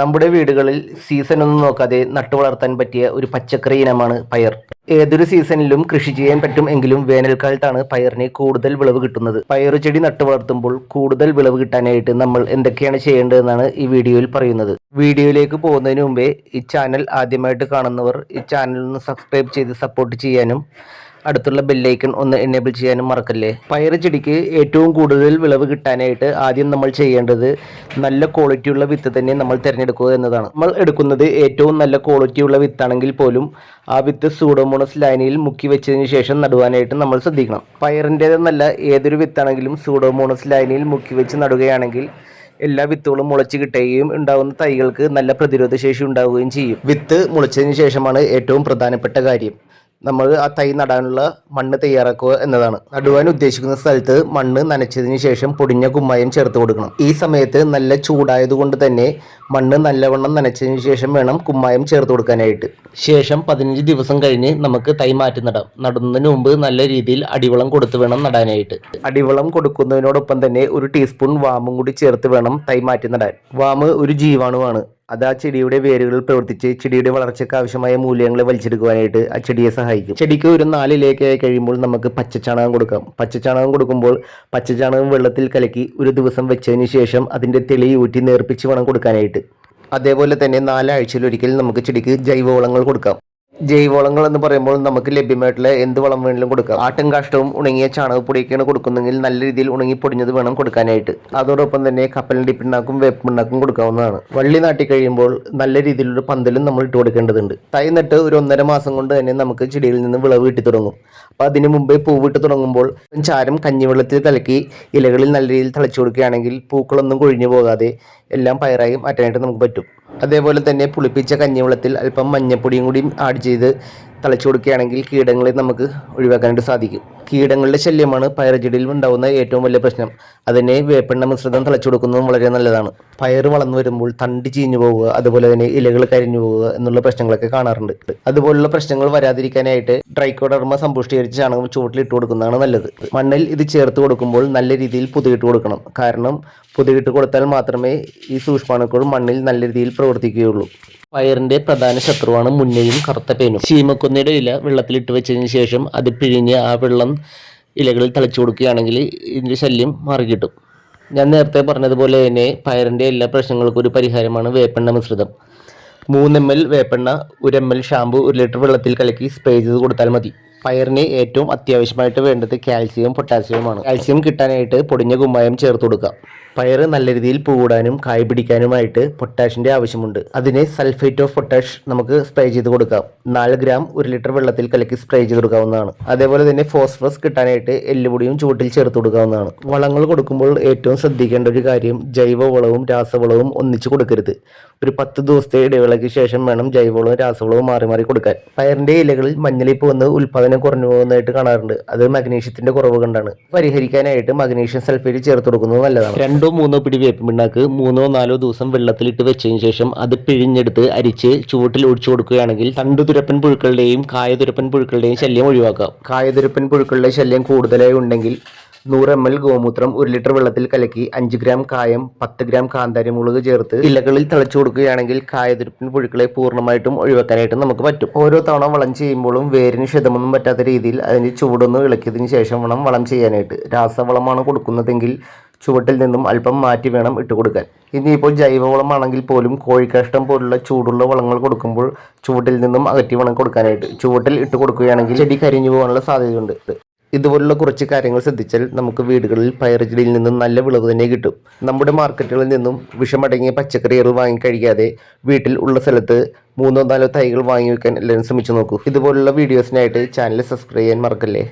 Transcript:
നമ്മുടെ വീടുകളിൽ സീസൺ ഒന്നും നോക്കാതെ നട്ടു വളർത്താൻ പറ്റിയ ഒരു പച്ചക്കറി ഇനമാണ് പയർ. ഏതൊരു സീസണിലും കൃഷി ചെയ്യാൻ പറ്റും എങ്കിലും വേനൽക്കാലത്താണ് പയറിന് കൂടുതൽ വിളവ് കിട്ടുന്നത്. പയറു ചെടി നട്ടു വളർത്തുമ്പോൾ കൂടുതൽ വിളവ് കിട്ടാനായിട്ട് നമ്മൾ എന്തൊക്കെയാണ് ചെയ്യേണ്ടതെന്നാണ് ഈ വീഡിയോയിൽ പറയുന്നത്. വീഡിയോയിലേക്ക് പോകുന്നതിന് മുമ്പേ ഈ ചാനൽ ആദ്യമായിട്ട് കാണുന്നവർ ഈ ചാനൽ ഒന്ന് സബ്സ്ക്രൈബ് ചെയ്ത് സപ്പോർട്ട് ചെയ്യാനും അടുത്തുള്ള ബെല്ലൈക്കൺ ഒന്ന് എനേബിൾ ചെയ്യാനും മറക്കല്ലേ? പയർ ചെടിക്ക് ഏറ്റവും കൂടുതൽ വിളവ് കിട്ടാനായിട്ട് ആദ്യം നമ്മൾ ചെയ്യേണ്ടത് നല്ല ക്വാളിറ്റിയുള്ള വിത്ത് തന്നെ നമ്മൾ തിരഞ്ഞെടുക്കുക എന്നതാണ്. നമ്മൾ എടുക്കുന്നത് ഏറ്റവും നല്ല ക്വാളിറ്റിയുള്ള വിത്താണെങ്കിൽ പോലും ആ വിത്ത് സൂഡോമോണസ് ലൈനിയിൽ മുക്കി വെച്ചതിന് ശേഷം നടുവാനായിട്ട് നമ്മൾ ശ്രദ്ധിക്കണം. പയറിന്റേതെന്നല്ല ഏതൊരു വിത്താണെങ്കിലും സൂഡോമോണസ് ലൈനിയിൽ മുക്കി വെച്ച് നടുകയാണെങ്കിൽ എല്ലാ വിത്തുകളും മുളച്ച് കിട്ടുകയും ഉണ്ടാകുന്ന തൈകൾക്ക് നല്ല പ്രതിരോധ ശേഷി ഉണ്ടാവുകയും ചെയ്യും. വിത്ത് മുളച്ചതിന് ശേഷമാണ് ഏറ്റവും പ്രധാനപ്പെട്ട കാര്യം. നമ്മൾ ആ തൈ നടാനുള്ള മണ്ണ് തയ്യാറാക്കുക എന്നതാണ്. നടുവാൻ ഉദ്ദേശിക്കുന്ന സ്ഥലത്ത് മണ്ണ് നനച്ചതിന് ശേഷം പൊടിഞ്ഞ കുമ്മായം ചേർത്ത് കൊടുക്കണം. ഈ സമയത്ത് നല്ല ചൂടായതുകൊണ്ട് തന്നെ മണ്ണ് നല്ലവണ്ണം നനച്ചതിന് ശേഷം വേണം കുമ്മായം ചേർത്ത് കൊടുക്കാനായിട്ട്. ശേഷം പതിനഞ്ച് ദിവസം കഴിഞ്ഞ് നമുക്ക് തൈ മാറ്റി നടാം. നടുന്നതിന് മുമ്പ് നല്ല രീതിയിൽ അടിവളം കൊടുത്ത് വേണം നടാനായിട്ട്. അടിവളം കൊടുക്കുന്നതിനോടൊപ്പം തന്നെ ഒരു ടീസ്പൂൺ വാമും കൂടി ചേർത്ത് വേണം തൈ മാറ്റി നടാൻ. വാമ് ഒരു ജീവാണുവാണ്. അത് ആ ചെടിയുടെ വേരുകളിൽ പ്രവർത്തിച്ച് ചെടിയുടെ വളർച്ചയ്ക്ക് ആവശ്യമായ മൂല്യങ്ങളെ വലിച്ചെടുക്കുവാനായിട്ട് ആ ചെടിയെ സഹായിക്കും. ചെടിക്ക് ഒരു നാലിലേക്ക് ആയി കഴിയുമ്പോൾ നമുക്ക് പച്ചച്ചാണകം കൊടുക്കാം. പച്ചച്ചാണകം കൊടുക്കുമ്പോൾ പച്ചച്ചാണകം വെള്ളത്തിൽ കലക്കി ഒരു ദിവസം വെച്ചതിന് ശേഷം അതിന്റെ തെളി ഊറ്റി നേർപ്പിച്ച് വേണം കൊടുക്കാനായിട്ട്. അതേപോലെ തന്നെ നാലാഴ്ചയിലൊരിക്കൽ നമുക്ക് ചെടിക്ക് ജൈവവളങ്ങൾ കൊടുക്കാം. ജൈവവളങ്ങൾ എന്ന് പറയുമ്പോൾ നമുക്ക് ലഭ്യമായിട്ടുള്ള എന്ത് വളം വേണമെങ്കിലും കൊടുക്കാം. ആട്ടും കാഷ്ടവും ഉണങ്ങിയ ചാണകപ്പൊടിയൊക്കെയാണ് കൊടുക്കുന്നതെങ്കിൽ നല്ല രീതിയിൽ ഉണങ്ങി പൊടിഞ്ഞത് വേണം കൊടുക്കാനായിട്ട്. അതോടൊപ്പം തന്നെ കപ്പലിന്റെ പിണ്ണാക്കും വേപ്പ് പിണ്ണാക്കും കൊടുക്കാവുന്നതാണ്. വള്ളി നാട്ടി കഴിയുമ്പോൾ നല്ല രീതിയിലൊരു പന്തലും നമ്മൾ ഇട്ട് കൊടുക്കേണ്ടതുണ്ട്. തൈ നട്ട് ഒരു ഒന്നര മാസം കൊണ്ട് തന്നെ നമുക്ക് ചെടിയിൽ നിന്ന് വിളവ് കിട്ടി തുടങ്ങും. അപ്പോൾ അതിന് മുമ്പേ പൂവിട്ട് തുടങ്ങുമ്പോൾ ചാരം കഞ്ഞിവെള്ളത്തിൽ കലക്കി ഇലകളിൽ നല്ല രീതിയിൽ തളിച്ചു കൊടുക്കുകയാണെങ്കിൽ പൂക്കളൊന്നും കൊഴിഞ്ഞു പോകാതെ എല്ലാം പയറായി മാറ്റാനായിട്ട് നമുക്ക് പറ്റും. അതേപോലെ തന്നെ പുളിപ്പിച്ച കഞ്ഞിവെള്ളത്തിൽ അല്പം മഞ്ഞപ്പൊടിയും കൂടി ആഡ് ചെയ്ത് തളിച്ചു കൊടുക്കുകയാണെങ്കിൽ കീടങ്ങളെ നമുക്ക് ഒഴിവാക്കാനായിട്ട് സാധിക്കും. കീടങ്ങളുടെ ശല്യമാണ് പയറുചെടിയിൽ ഉണ്ടാകുന്ന ഏറ്റവും വലിയ പ്രശ്നം. അതിനെ വേപ്പെണ്ണ മിശ്രിതം തളിച്ചു കൊടുക്കുന്നതും വളരെ നല്ലതാണ്. പയർ വളർന്നു വരുമ്പോൾ തണ്ട് ചീഞ്ഞു പോവുക അതുപോലെ തന്നെ ഇലകൾ കരിഞ്ഞു പോവുക എന്നുള്ള പ്രശ്നങ്ങളൊക്കെ കാണാറുണ്ട്. അതുപോലുള്ള പ്രശ്നങ്ങൾ വരാതിരിക്കാനായിട്ട് ട്രൈക്കോഡർമ സമ്പുഷ്ടീകരിച്ച് ചാണകം ചുവട്ടിൽ ഇട്ട് കൊടുക്കുന്നതാണ് നല്ലത്. മണ്ണിൽ ഇത് ചേർത്ത് കൊടുക്കുമ്പോൾ നല്ല രീതിയിൽ പുതുകിട്ട് കൊടുക്കണം. കാരണം പുതുകിട്ട് കൊടുത്താൽ മാത്രമേ ഈ സൂക്ഷ്മാണുക്കൾ മണ്ണിൽ നല്ല രീതിയിൽ പ്രവർത്തിക്കുകയുള്ളൂ. പയറിന്റെ പ്രധാന ശത്രുവാണ് മുന്നയും കറുത്ത പേനും. ചീമക്കൊന്നയുടെ ഇല വെള്ളത്തിലിട്ട് വെച്ചതിന് ശേഷം അത് പിഴിഞ്ഞ് ആ വെള്ളം ഇലകളിൽ തളിച്ചു കൊടുക്കുകയാണെങ്കിൽ ഇതിന്റെ ശല്യം മാറിക്കിട്ടും. ഞാൻ നേരത്തെ പറഞ്ഞതുപോലെ തന്നെ പയറിന്റെ എല്ലാ പ്രശ്നങ്ങൾക്കും ഒരു പരിഹാരമാണ് വേപ്പെണ്ണ മിശ്രിതം. മൂന്ന് എം എൽ വേപ്പെണ്ണ ഒരു എം എൽ ഷാമ്പു ഒരു ലിറ്റർ വെള്ളത്തിൽ കലക്കി സ്പ്രേ ചെയ്ത് കൊടുത്താൽ മതി. പയറിന് ഏറ്റവും അത്യാവശ്യമായിട്ട് വേണ്ടത് കാൽസ്യവും പൊട്ടാസ്യവുമാണ്. കാൽസ്യം കിട്ടാനായിട്ട് പൊടിഞ്ഞ കുമ്മായം ചേർത്ത് കൊടുക്കാം പയർ നല്ല രീതിയിൽ പൂടാനും കായ് പിടിക്കാനുമായിട്ട് പൊട്ടാഷിന്റെ ആവശ്യമുണ്ട്. അതിന് സൾഫേറ്റ് ഓഫ് പൊട്ടാഷ് നമുക്ക് സ്പ്രേ ചെയ്ത് കൊടുക്കാം. നാല് ഗ്രാം ഒരു ലിറ്റർ വെള്ളത്തിൽ കലക്കി സ്പ്രേ ചെയ്ത് കൊടുക്കാവുന്നതാണ്. അതേപോലെ തന്നെ ഫോസ്ഫറസ് കിട്ടാനായിട്ട് എല്ലുപൊടിയും ചുവട്ടിൽ ചേർത്ത് കൊടുക്കാവുന്നതാണ്. വളങ്ങൾ കൊടുക്കുമ്പോൾ ഏറ്റവും ശ്രദ്ധിക്കേണ്ട ഒരു കാര്യം ജൈവവളവും രാസവളവും ഒന്നിച്ച് കൊടുക്കരുത്. ഒരു പത്ത് ദിവസത്തെ ഇടവേളയ്ക്ക് ശേഷം വേണം ജൈവവളവും രാസവളവും മാറി മാറി കൊടുക്കാൻ. പയറിന്റെ ഇലകളിൽ മഞ്ഞളിപ്പ് വന്ന് ഉൽപ്പാദനം കുറഞ്ഞു പോകുന്നതായിട്ട് കാണാറുണ്ട്. അത് മഗ്നീഷ്യത്തിന്റെ കുറവ് കൊണ്ടാണ്. പരിഹരിക്കാനായിട്ട് മഗ്നീഷ്യം സൾഫേറ്റ് ചേർത്ത് കൊടുക്കുന്നത് നല്ലതാണ്. രണ്ടോ മൂന്നോ പിടി വേപ്പിൻ പിണ്ണാക്ക് മൂന്നോ നാലോ ദിവസം വെള്ളത്തിലിട്ട് വെച്ചതിന് ശേഷം അത് പിഴിഞ്ഞെടുത്ത് അരിച്ച് ചുവട്ടിൽ ഒഴിച്ചു കൊടുക്കുകയാണെങ്കിൽ തണ്ടുതുരപ്പൻ പുഴുക്കളുടെയും കായതുരപ്പൻ പുഴുക്കളുടെയും ശല്യം ഒഴിവാക്കാം. കായതുരപ്പൻ പുഴുക്കളുടെ ശല്യം കൂടുതലായി ഉണ്ടെങ്കിൽ നൂറ് എം എൽ ഗോമൂത്രം ഒരു ലിറ്റർ വെള്ളത്തിൽ കലക്കി അഞ്ച് ഗ്രാം കായം പത്ത് ഗ്രാം കാന്താരി മുളക് ചേർത്ത് ഇലകളിൽ തിളച്ചു കൊടുക്കുകയാണെങ്കിൽ കായതുരപ്പൻ പുഴുക്കളെ പൂർണമായിട്ടും ഒഴിവാക്കാനായിട്ട് നമുക്ക് പറ്റും. ഓരോ തവണ വളം ചെയ്യുമ്പോഴും വേരിന് ക്ഷതമൊന്നും പറ്റാത്ത രീതിയിൽ അതിന് ചൂടൊന്ന് ഇളക്കിയതിന് ശേഷം വേണം വളം ചെയ്യാനായിട്ട്. രാസവളമാണ് കൊടുക്കുന്നതെങ്കിൽ ചുവട്ടിൽ നിന്നും അല്പം മാറ്റി വേണം ഇട്ട് കൊടുക്കാൻ. ഇനിയിപ്പോൾ ജൈവവളമാണെങ്കിൽ പോലും കോഴിക്കാഷ്ടം പോലുള്ള ചൂടുള്ള വളങ്ങൾ കൊടുക്കുമ്പോൾ ചുവട്ടിൽ നിന്നും അകറ്റി വേണം കൊടുക്കാനായിട്ട്. ചുവട്ടിൽ ഇട്ട് കൊടുക്കുകയാണെങ്കിൽ ചെടി കരിഞ്ഞു പോകാനുള്ള സാധ്യതയുണ്ട്. ഇതുപോലുള്ള കുറച്ച് കാര്യങ്ങൾ ശ്രദ്ധിച്ചാൽ നമുക്ക് വീടുകളിൽ പയറുചെടിയിൽ നിന്നും നല്ല വിളവ് തന്നെ കിട്ടും. നമ്മുടെ മാർക്കറ്റുകളിൽ നിന്നും വിഷമടങ്ങിയ പച്ചക്കറികൾ വാങ്ങി കഴിക്കാതെ വീട്ടിൽ ഉള്ള സ്ഥലത്ത് മൂന്നോ നാലോ തൈകൾ വാങ്ങി വെക്കാൻ എല്ലാവരും ശ്രമിച്ചു നോക്കൂ. ഇതുപോലുള്ള വീഡിയോസിനായിട്ട് ചാനൽ സബ്സ്ക്രൈബ് ചെയ്യാൻ മറക്കല്ലേ?